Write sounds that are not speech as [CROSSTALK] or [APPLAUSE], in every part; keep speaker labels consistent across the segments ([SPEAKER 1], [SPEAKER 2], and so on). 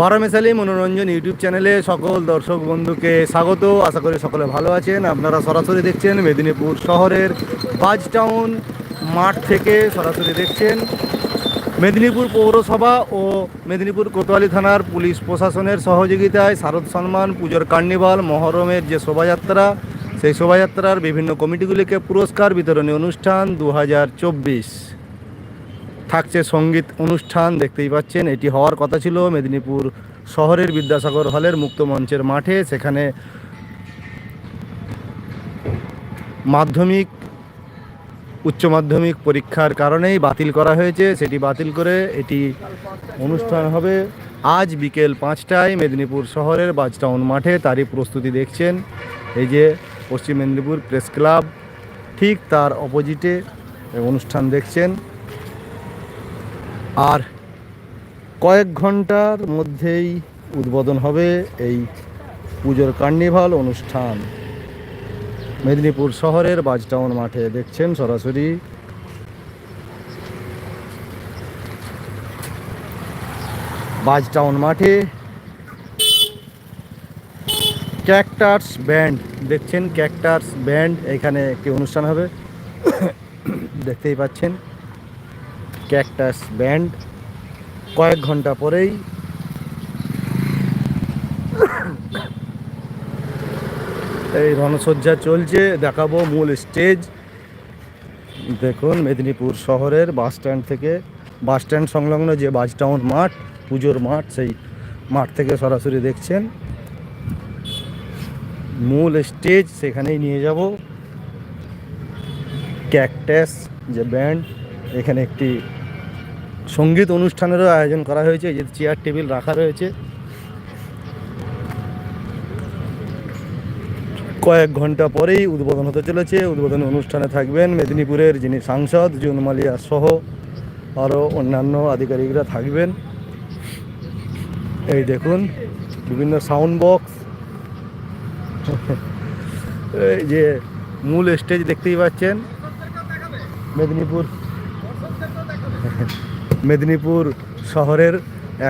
[SPEAKER 1] বারোমেশালি মনোরঞ্জন YouTube চ্যানেলে সকল দর্শক বন্ধুকে স্বাগত। আশা করি সকলে ভালো আছেন। আপনারা সরাসরি দেখছেন মেদিনীপুর শহরের বাজ টাউন মাঠ থেকে সরাসরি দেখছেন মেদিনীপুর পৌরসভা ও মেদিনীপুর কোতোয়ালি থানার পুলিশ প্রশাসনের সহযোগিতায় শারদ সম্মান পুজোর কার্নিভাল, মহরমের যে শোভাযাত্রা, সেই শোভাযাত্রার বিভিন্ন কমিটিগুলিকে পুরস্কার বিতরণী অনুষ্ঠান দু হাজার চব্বিশ। থাকছে সংগীত অনুষ্ঠান, দেখতেই পাচ্ছেন। এটি হওয়ার কথা ছিল মেদিনীপুর শহরের বিদ্যাসাগর হলের মুক্ত মঞ্চের মাঠে। সেখানে মাধ্যমিক, উচ্চ মাধ্যমিক পরীক্ষার কারণেই বাতিল করা হয়েছে। সেটি বাতিল করে এটি অনুষ্ঠান হবে আজ বিকেল পাঁচটায় মেদিনীপুর শহরের বাজটাউন মাঠে। তারই প্রস্তুতি দেখছেন এই যে পশ্চিম মেদিনীপুর প্রেস ক্লাব। ঠিক তার অপোজিটে অনুষ্ঠান দেখছেন আর কয়েক ঘণ্টার মধ্যেই উদ্বোধন হবে এই পুজোর কার্নিভাল অনুষ্ঠান। মেদিনীপুর শহরের বাজটাউন মাঠে দেখছেন সরাসরি। বাজটাউন মাঠে ক্যাকটার্স ব্যান্ড, দেখছেন ক্যাকটার্স ব্যান্ড, এখানে একটি অনুষ্ঠান হবে। [COUGHS] দেখতেই পাচ্ছেন। ক্যাকটাস ব্যান্ড কয়েক ঘণ্টা পরেই এই রণসজ্জা চলছে, দেখাবো মূল স্টেজ। দেখুন, মেদিনীপুর শহরের বাস স্ট্যান্ড থেকে, বাস স্ট্যান্ড সংলগ্ন যে বাস টাউন মাঠ, পুজোর মাঠ, সেই মাঠ থেকে সরাসরি দেখছেন। মূল স্টেজ, সেখানেই নিয়ে যাব। ক্যাকটাস যে ব্যান্ড, এখানে একটি সংগীত অনুষ্ঠানেরও আয়োজন করা হয়েছে যে চেয়ার টেবিল রাখা রয়েছে। কয়েক ঘণ্টা পরেই উদ্বোধন হতে চলেছে। উদ্বোধনী অনুষ্ঠানে থাকবেন মেদিনীপুরের যিনি সাংসদ জুন মালিয়া সহ আরও অন্যান্য আধিকারিকরা থাকবেন। এই দেখুন, বিভিন্ন সাউন্ড বক্স এই যে মূল স্টেজ দেখতেই পাচ্ছেন, মেদিনীপুর। মেদিনীপুর শহরের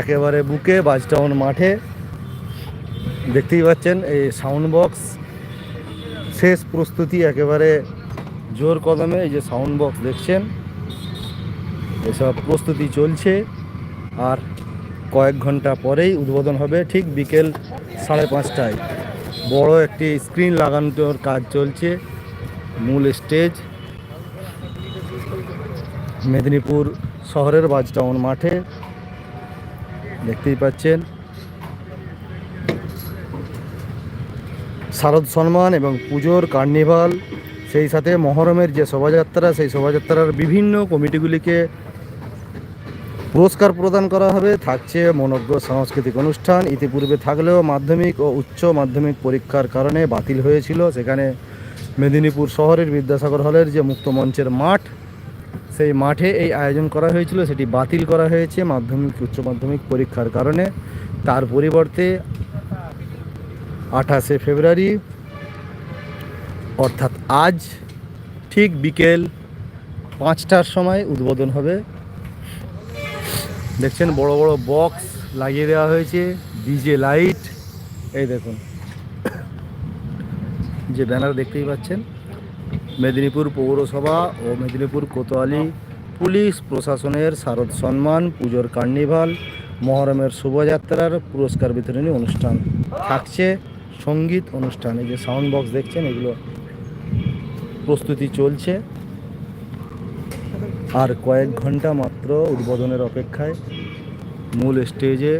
[SPEAKER 1] একেবারে বুকে বাজটাউন মাঠে। দেখতেই পাচ্ছেন এই সাউন্ড বক্স শেষ প্রস্তুতি একেবারে জোর কদমে এই যে সাউন্ড বক্স দেখছেন। এসব প্রস্তুতি চলছে আর কয়েক ঘণ্টা পরেই উদ্বোধন হবে ঠিক বিকেল সাড়ে পাঁচটায়। বড় একটি স্ক্রিন লাগানোর কাজ চলছে মূল স্টেজ মেদিনীপুর শহরের বাজটাউন মাঠে। দেখতেই পাচ্ছেন। শারদ সম্মান এবং পুজোর কার্নিভাল, সেই সাথে মহরমের যে শোভাযাত্রা, সেই শোভাযাত্রার বিভিন্ন কমিটিগুলিকে পুরস্কার প্রদান করা হবে। থাকছে মনজ্ঞ সাংস্কৃতিক অনুষ্ঠান। ইতিপূর্বে থাকলেও মাধ্যমিক ও উচ্চ মাধ্যমিক পরীক্ষার কারণে বাতিল হয়েছিল। সেখানে মেদিনীপুর শহরের বিদ্যাসাগর হলের যে মুক্ত মঞ্চের মাঠ সেই মাঠে এই আয়োজন করা হয়েছিল, সেটি বাতিল করা হয়েছে মাধ্যমিক, উচ্চ মাধ্যমিক পরীক্ষার কারণে। তার পরিবর্তে আঠাশে ফেব্রুয়ারি, অর্থাৎ আজ ঠিক বিকেল পাঁচটার সময় উদ্বোধন হবে। দেখছেন বড় বড় বক্স লাগিয়ে দেওয়া হয়েছে, ডিজে লাইট। এই দেখুন, যে ব্যানার দেখতেই পাচ্ছেন। মেদিনীপুর পৌরসভা ও মেদিনীপুর কোতোয়ালি পুলিশ প্রশাসনের শারদ সম্মান, পুজোর কার্নিভাল, মহরমের শোভাযাত্রার পুরস্কার বিতরণী অনুষ্ঠান। থাকছে সংগীত অনুষ্ঠান, এই যে সাউন্ড বক্স দেখছেন, এগুলো প্রস্তুতি চলছে। আর কয়েক ঘণ্টা মাত্র উদ্বোধনের অপেক্ষায় মূল স্টেজে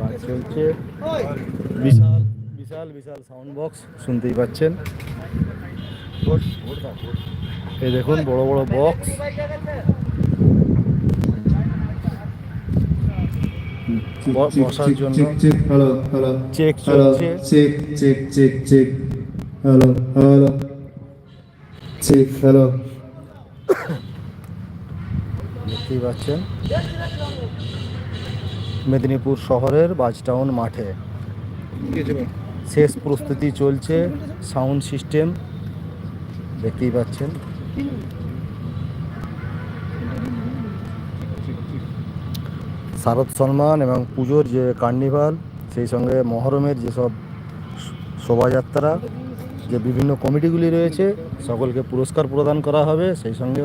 [SPEAKER 1] কাজ চলছে। বিশাল বিশাল বিশাল সাউন্ড বক্স শুনতেই পাচ্ছেন। এই দেখুন বড় বড় বক্স বসার জন্য
[SPEAKER 2] চেক চেক
[SPEAKER 1] চেক চলছে।
[SPEAKER 2] Check check check check hello hello check hello
[SPEAKER 1] দেখতেই পাচ্ছেন। মেদিনীপুর শহরের বাজটাউন মাঠে। শেষ প্রস্তুতি চলছে, সাউন্ড সিস্টেম, দেখতেই পাচ্ছেন। শারদ সম্মান এবং পুজোর যে কার্নিভাল, সেই সঙ্গে মহরমের যেসব শোভাযাত্রা, যে বিভিন্ন কমিটিগুলি রয়েছে, সকলকে পুরস্কার প্রদান করা হবে। সেই সঙ্গে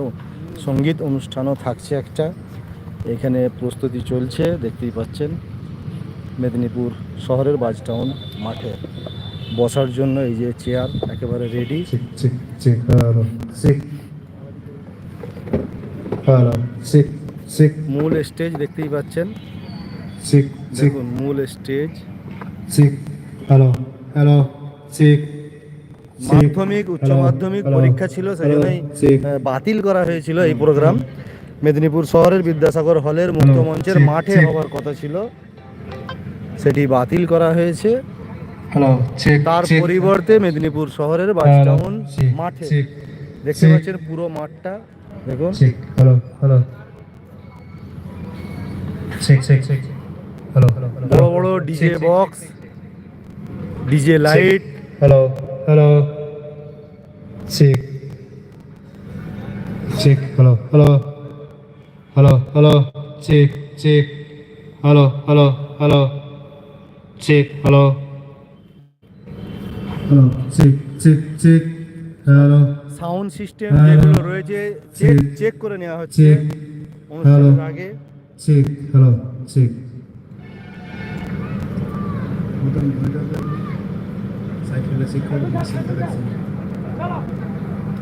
[SPEAKER 1] সংগীত অনুষ্ঠানও থাকছে একটা। এখানে প্রস্তুতি চলছে, দেখতেই পাচ্ছেন। মেদিনীপুর শহরের বাজটাউন মাঠে। বসার জন্য এই যে চেয়ার একেবারে রেডি মূল স্টেজ দেখতেই পাচ্ছেন। দেখুন মূল স্টেজ
[SPEAKER 2] হ্যালো হ্যালো
[SPEAKER 1] মাধ্যমিক উচ্চ মাধ্যমিক পরীক্ষা ছিল সেই জন্যই বাতিল করা হয়েছিল এই প্রোগ্রাম মেদিনীপুর শহরের বিদ্যাসাগর হলের মুক্ত মঞ্চের মাঠে হওয়ার কথা ছিল। সেটি বাতিল করা হয়েছে। তার পরিবর্তে মেদিনীপুর শহরের
[SPEAKER 2] হ্যালো
[SPEAKER 1] বাসটাউন
[SPEAKER 2] চেক
[SPEAKER 1] মাঠে দেখতে পাচ্ছেন পুরো মাঠটা দেখুন।
[SPEAKER 2] হ্যালো হ্যালো হ্যালো হ্যালো
[SPEAKER 1] বড় বড় DJ box DJ light.
[SPEAKER 2] Hello hello check check hello hello hello hello check check hello hello hello check hello hello check check check hello
[SPEAKER 1] sound system যেগুলো রয়েছে চেক
[SPEAKER 2] চেক।
[SPEAKER 1] করে নেওয়া হচ্ছে অনুষ্ঠানের। আগে
[SPEAKER 2] check hello check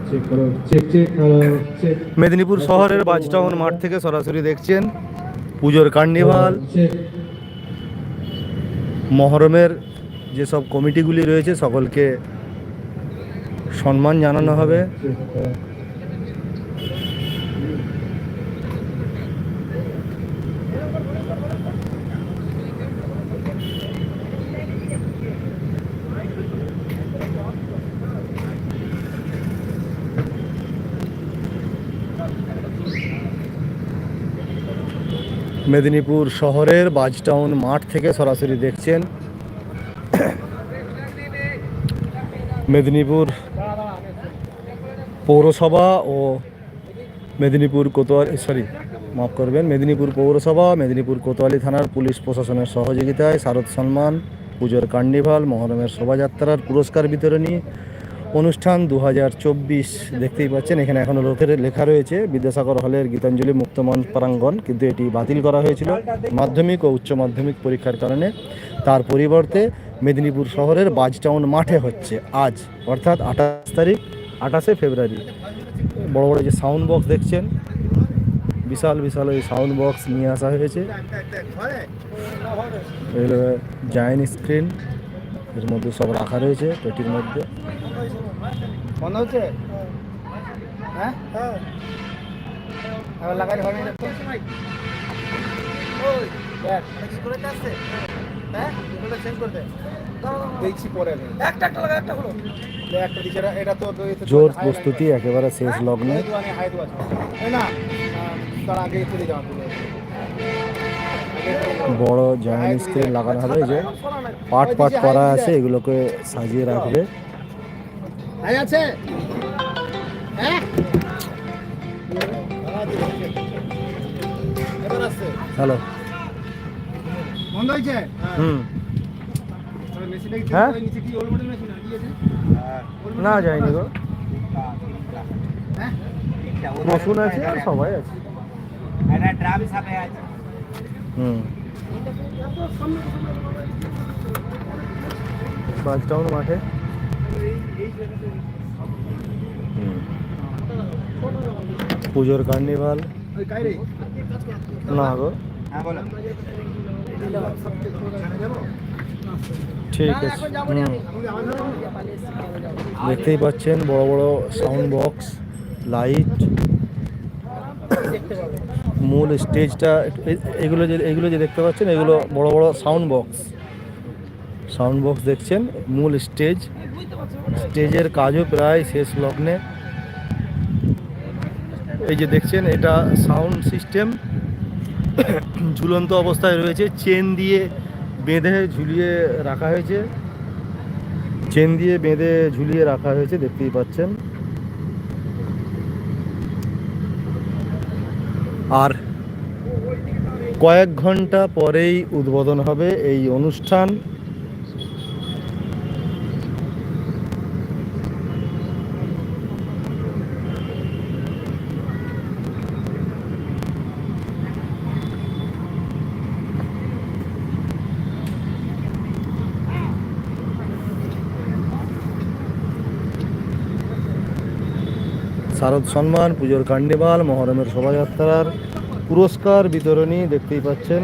[SPEAKER 2] check check check
[SPEAKER 1] Medinipur শহরের বাজটাউন মাঠ থেকে সরাসরি দেখছেন পুজোর কার্নিভাল মহরমের যেসব কমিটিগুলি রয়েছে সকলকে সম্মান জানানো হবে। মেদিনীপুর শহরের বাজটাউন মাঠ থেকে সরাসরি দেখছেন মেদিনীপুর পৌরসভা ও মেদিনীপুর কোতোয়ালি সরি মাফ করবেন, মেদিনীপুর পৌরসভা, মেদিনীপুর কোতোয়ালি থানার পুলিশ প্রশাসনের সহযোগিতায় শারদ সম্মান পুজোর কার্নিভাল, মহরমের শোভাযাত্রার পুরস্কার বিতরণী অনুষ্ঠান দু হাজার চব্বিশ দেখতেই পাচ্ছেন। এখানে এখনও লোকের লেখা রয়েছে, বিদ্যাসাগর হলের গীতাঞ্জলি মুক্তমঞ্চ প্রাঙ্গণ, কিন্তু এটি বাতিল করা হয়েছিল মাধ্যমিক ও উচ্চ মাধ্যমিক পরীক্ষার কারণে। তার পরিবর্তে মেদিনীপুর শহরের বাজটাউন মাঠে হচ্ছে আজ অর্থাৎ আঠাশ তারিখ আঠাশে ফেব্রুয়ারি। বড় বড় যে সাউন্ড বক্স দেখছেন বিশাল বিশাল ওই সাউন্ড বক্স নিয়ে আসা হয়েছে। এগুলো জায়েন্ট স্ক্রিন এর মধ্যে সব রাখা রয়েছে পেটির মধ্যে।
[SPEAKER 3] হচ্ছে? হ্যাঁ? লাগাই হয় হ্যাঁ চেঞ্জ করে দে দেখছি পরে একটা একটা লাগা একটা হলো। একটা এটা- তো
[SPEAKER 1] জোর প্রস্তুতি একেবারে শেষ লগ্নে।
[SPEAKER 3] হাই দুয়ানি হাই দুয়া এই না তার আগে চলে যাওয়া
[SPEAKER 1] বড় জায়েন্ট স্ক্রিন লাগানো হবে যে পাট পাট করা আছে এগুলোকে সাজিয়ে রাখবে।
[SPEAKER 3] আছে। হ্যাঁ?
[SPEAKER 1] হ্যালো।
[SPEAKER 3] বন্ধ হয়েছে?
[SPEAKER 1] হুম। হ্যাঁ?
[SPEAKER 3] নিচে কি ওল মডেল মেশিন আছে
[SPEAKER 1] না যায়নি গো
[SPEAKER 3] হ্যাঁ
[SPEAKER 1] রসুন আছে আর সবাই আছে হুম বাজটাউন মাঠে হুম। পুজোর কার্নিভাল
[SPEAKER 3] ওই কাই রে
[SPEAKER 1] না গো
[SPEAKER 3] হ্যাঁ বলো
[SPEAKER 1] ঠিক আছে। দেখতেই পাচ্ছেন বড় বড় সাউন্ড বক্স লাইট মূল স্টেজটা এগুলো যে এগুলো যে দেখতে পাচ্ছেন এগুলো বড় বড় সাউন্ড বক্স সাউন্ড বক্স দেখছেন মূল স্টেজ স্টেজের কাজও প্রায় শেষ লগ্নে। এই যে দেখছেন এটা সাউন্ড সিস্টেম ঝুলন্ত অবস্থায় রয়েছে চেন দিয়ে বেঁধে ঝুলিয়ে রাখা হয়েছে। চেন দিয়ে বেঁধে ঝুলিয়ে রাখা হয়েছে, দেখতেই পাচ্ছেন। আর কয়েক ঘণ্টা পরেই উদ্বোধন হবে এই অনুষ্ঠান। শারদ সম্মান পুজোর কার্নিভাল, মহরমের শোভাযাত্রার পুরস্কার বিতরণী দেখতেই পাচ্ছেন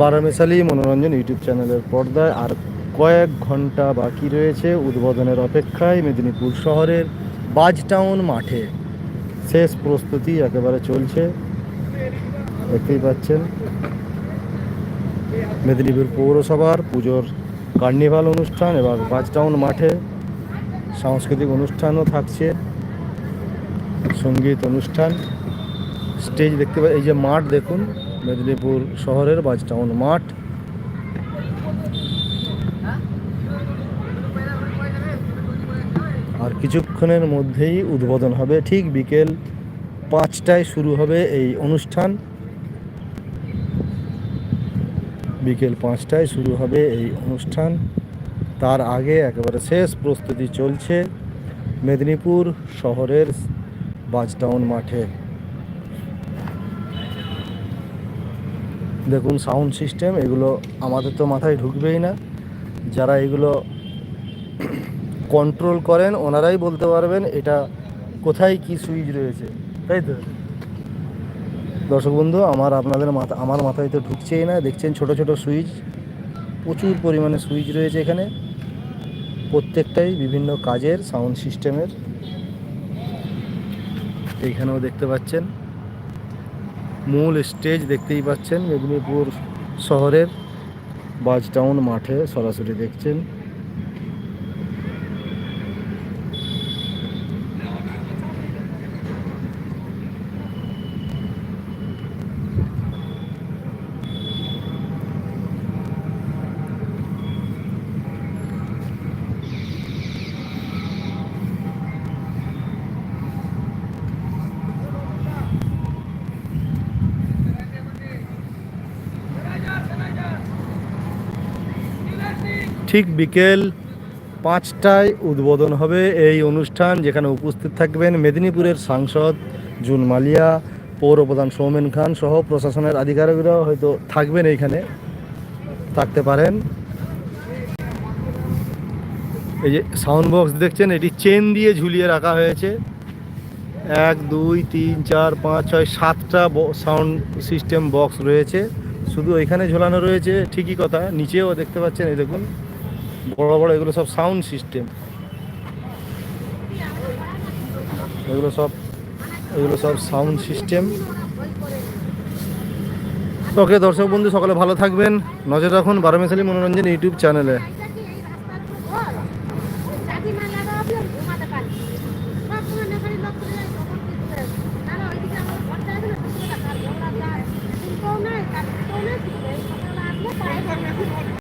[SPEAKER 1] বারামেশালি মনোরঞ্জন ইউটিউব চ্যানেলের পর্দায়। আর কয়েক ঘণ্টা বাকি রয়েছে উদ্বোধনের অপেক্ষায় মেদিনীপুর শহরের বাজটাউন মাঠে। শেষ প্রস্তুতি একেবারে চলছে। দেখতেই পাচ্ছেন মেদিনীপুর পৌরসভার পুজোর কার্নিভাল অনুষ্ঠান এবং বাজটাউন মাঠে সাংস্কৃতিক অনুষ্ঠানও থাকছে। সংগীত অনুষ্ঠান। স্টেজ দেখতে পা এই যে মাঠ দেখুন, মেদিনীপুর শহরের বাজটাউন মাঠ। আর কিছুক্ষণের মধ্যেই উদ্বোধন হবে, ঠিক বিকেল পাঁচটায় শুরু হবে এই অনুষ্ঠান। বিকেল পাঁচটায় শুরু হবে এই অনুষ্ঠান। তার আগে একেবারে শেষ প্রস্তুতি চলছে মেদিনীপুর শহরের বাজটাউন মাঠে। দেখুন সাউন্ড সিস্টেম এগুলো আমাদের তো মাথায় ঢুকবেই না। যারা এগুলো কন্ট্রোল করেন, ওনারাই বলতে পারবেন এটা কোথায় কি সুইচ রয়েছে। তাই তো? দর্শক বন্ধু, আমার আপনাদের মাথা, আমার মাথায় তো ঢুকছেই না। দেখছেন ছোট ছোট সুইচ প্রচুর পরিমাণে সুইচ রয়েছে এখানে। প্রত্যেকটাই বিভিন্ন কাজের সাউন্ড সিস্টেমের এইখানেও দেখতে পাচ্ছেন। মূল স্টেজ দেখতেই পাচ্ছেন মেদিনীপুর শহরের বাজটাউন মাঠে সরাসরি দেখছেন। ঠিক বিকেল পাঁচটায় উদ্বোধন হবে এই অনুষ্ঠান, যেখানে উপস্থিত থাকবেন মেদিনীপুরের সাংসদ জুন মালিয়া, পৌর প্রধান সৌমেন খান সহ প্রশাসনের আধিকারিকরাও হয়তো থাকবেন এইখানে, থাকতে পারেন। এই যে সাউন্ড বক্স দেখছেন, এটি চেন দিয়ে ঝুলিয়ে রাখা হয়েছে। এক, দুই, তিন, চার, পাঁচ, ছয়, সাতটা সাউন্ড সিস্টেম বক্স রয়েছে। শুধু এখানে ঝোলানো রয়েছে, ঠিকই কথা, নিচেও দেখতে পাচ্ছেন, এই দেখুন। বড় বড় এগুলো সব সাউন্ড সিস্টেম এগুলো সব এগুলো সব সাউন্ড সিস্টেম ওকে দর্শক বন্ধু, সকলে ভালো থাকবেন। নজর রাখুন বারোমেশালী মনোরঞ্জন ইউটিউব চ্যানেলে